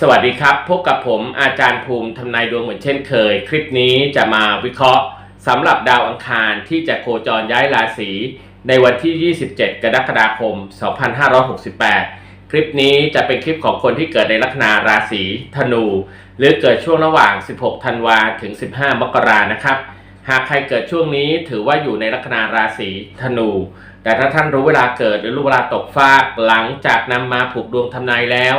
สวัสดีครับ พบกับผมอาจารย์ภูมิทำนายดวงเหมือนเช่นเคย คลิปนี้จะมาวิเคราะห์สำหรับดาวอังคารที่จะโคจรย้ายราศีในวันที่ 27 กรกฎาคม 2568 คลิปนี้จะเป็นคลิปของคนที่เกิดในลัคนาราศีธนู หรือเกิดช่วงระหว่าง 16 ธันวาถึง 15 มกรานะครับ หากใครเกิดช่วงนี้ถือว่าอยู่ในลัคนาราศีธนู แต่ถ้าท่านรู้เวลาเกิดหรือรู้เวลาตกฟากหลังจากนำมาผูกดวงทำนายแล้ว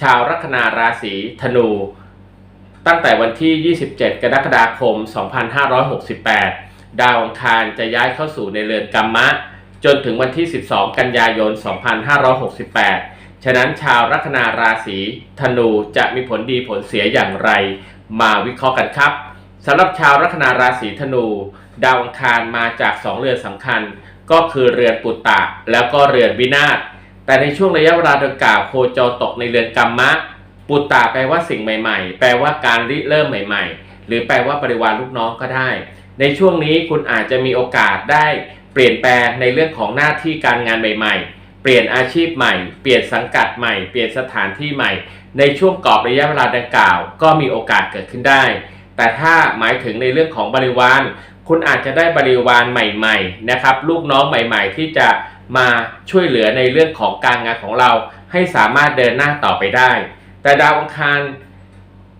ชาวลัคนาราศีธนู ตั้งแต่วันที่ 27 กรกฎาคม 2568 ดาวอังคารจะย้ายเข้าสู่ในเรือนกัมมะ จนถึงวันที่ 12 กันยายน 2568 ฉะนั้นชาวลัคนาราศีธนูจะมีผลดีผลเสียอย่างไร มาวิเคราะห์กันครับสำหรับชาวลัคนาราศีธนู ดาวอังคารมาจาก 2 เรือนสำคัญ ก็คือเรือนปุตตะแล้วก็เรือนวินาศ แต่ในช่วงระยะเวลาดังกล่าวโคจรตกในเรือนกัมมะ ปุตตะแปลว่าสิ่งใหม่ ๆ แปลว่าการริเริ่มใหม่ ๆ หรือแปลว่าบริวารลูกน้องก็ได้ ในช่วงนี้คุณอาจจะมีโอกาสได้เปลี่ยนแปลงในเรื่องของหน้าที่การงานใหม่ ๆ เปลี่ยนอาชีพใหม่ เปลี่ยนสังกัดใหม่ เปลี่ยนสถานที่ใหม่ ในช่วงกรอบระยะเวลาดังกล่าว ก็มีโอกาสเกิดขึ้นได้ แต่ถ้าหมายถึงในเรื่องของบริวาร คุณอาจจะได้บริวารใหม่ๆนะครับลูกน้องใหม่ๆ ที่จะมาช่วยเหลือในเรื่องของการงานของเรา ให้สามารถเดินหน้าต่อไปได้ แต่ดาวอังคาร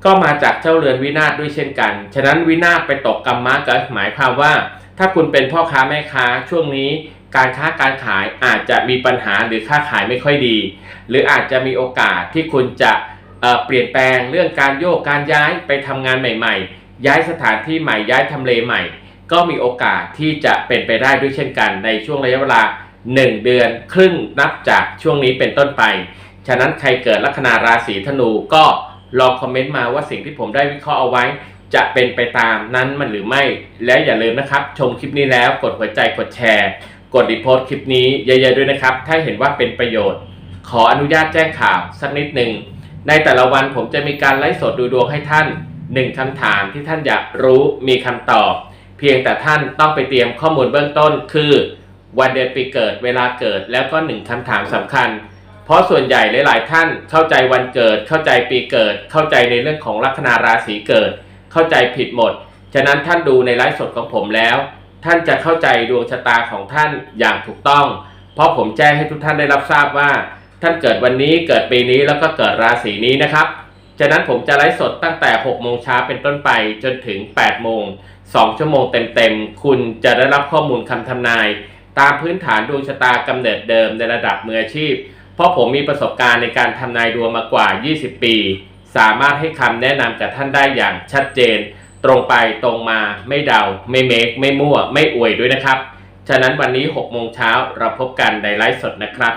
ก็มาจากเจ้าเรือนวินาศด้วยเช่นกัน ฉะนั้นวินาศไปตกกรรมมะก็หมายความว่า ถ้าคุณเป็นพ่อค้าแม่ค้าช่วงนี้ การค้าการขายอาจจะมีปัญหาหรือค้าขายไม่ค่อยดี หรืออาจจะมีโอกาสที่คุณจะเเปลี่ยนแปลงเรื่องการโยกการย้ายไปทำงานใหม่ ๆ ย้ายสถานที่ใหม่ย้ายทำเลใหม่ ก็มีโอกาสที่จะเป็นไปได้ด้วยเช่นกัน ในช่วงระยะเวลา 1 เดือนครึ่งนับจากช่วงนี้เป็นต้นไป ฉะนั้นใครเกิดลัคนาราศีธนูก็ลองคอมเมนต์มาว่าสิ่งที่ผมได้วิเคราะห์เอาไว้ จะเป็นไปตามนั้นมันหรือไม่ และอย่าลืมนะครับ ชมคลิปนี้แล้วกดหัวใจกดแชร์ กดรีโพสต์คลิปนี้เยอะๆด้วยนะครับ ถ้าเห็นว่าเป็นประโยชน์ ขออนุญาตแจ้งข่าวสักนิดหนึ่งในแต่ละวันผมจะมีการไลฟ์สดดูดวงให้ท่านหนึ่งคำถามที่ท่านอยากรู้มีคำตอบ พียงแต่ท่านต้องไปเตรียมข้อมูลเบื้องต้น คือวันเดือนปีเกิดเวลาเกิดแล้วก็หนึ่งคำถามสำคัญ เพราะส่วนใหญ่หลาย ๆ ท่านเข้าใจวันเกิด เข้าใจปีเกิด เข้าใจในเรื่องของลัคนาราศีเกิด เข้าใจผิดหมด ฉะนั้นท่านดูในไลฟ์สดของผมแล้ว ท่านจะเข้าใจดวงชะตาของท่านอย่างถูกต้อง เพราะผมแจ้งให้ทุกท่านได้รับทราบว่า ท่านเกิดวันนี้เกิดปีนี้แล้วก็เกิดราศีนี้นะครับ ฉะนั้นผมจะไลฟ์สดตั้งแต่ 6 โมงเช้าเป็นต้นไปจนถึง 8 โมง 2 ชั่วโมงเต็มๆ คุณจะได้รับข้อมูลคำทำนาย ตามพื้นฐานดวงชะตากำเนิดเดิมในระดับมืออาชีพ เพราะผมมีประสบการณ์ในการทำนายดวงมากว่า 20 ปี สามารถให้คำแนะนำกับท่านได้อย่างชัดเจน ตรงไปตรงมาไม่เดา ไม่เมค ไม่มั่ว ไม่อวยด้วยนะครับ ฉะนั้นวันนี้ 6 โมงเช้าเราพบกันในไลฟ์สดนะครับ